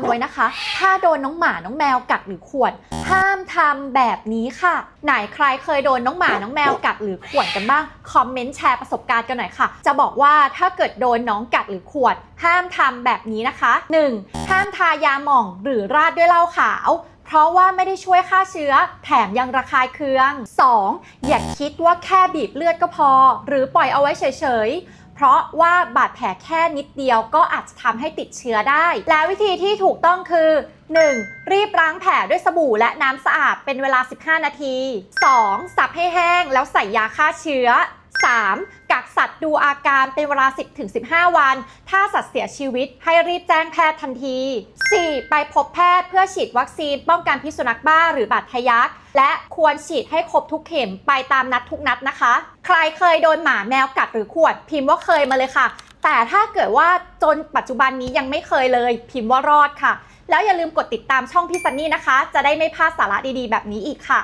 ำไว้นะคะ ถ้าโดนน้องหมาน้องแมวกัดหรือข่วน ห้ามทำแบบนี้ค่ะ ไหนใครเคยโดนน้องหมาน้องแมวกัดหรือข่วนกันบ้าง คอมเมนต์แชร์ประสบการณ์กันหน่อยค่ะ จะบอกว่าถ้าเกิดโดนน้องกัดหรือข่วน ห้ามทำแบบนี้นะคะ 1. ห้ามทายาหม่องหรือราดด้วยเหล้าขาวเพราะว่าไม่ได้ช่วยฆ่าเชื้อ แถมยังระคายเคือง 2. อย่าคิดว่าแค่บีบเลือดก็พอ หรือปล่อยเอาไว้เฉยๆ เพราะว่าบาดแผลแค่นิดเดียวก็อาจจะทำให้ติดเชื้อได้ และวิธีที่ถูกต้องคือ 1. รีบล้างแผลด้วยสบู่และน้ำสะอาดเป็นเวลา 15 นาที 2. สับให้แห้งแล้วใส่ยาฆ่าเชื้อ 3. กักสัตว์ดูอาการเป็นเวลา 10-15 วัน ถ้าสัตว์เสียชีวิตให้รีบแจ้งแพทย์ทันที 4. ไปพบแพทย์เพื่อฉีดวัคซีนป้องกันพิษสุนัขบ้าหรือบาดทะยัก และควรฉีดให้ครบทุกเข็มไปตามนัดทุกนัดนะคะ ใครเคยโดนหมาแมวกัดหรือข่วนพิมพ์ว่าเคยมาเลยค่ะ แต่ถ้าเกิดว่าจนปัจจุบันนี้ยังไม่เคยเลย พิมพ์ว่ารอดค่ะ แล้วอย่าลืมกดติดตามช่องพี่ซันนี่นะคะ จะได้ไม่พลาดสาระดีๆ แบบนี้อีกค่ะ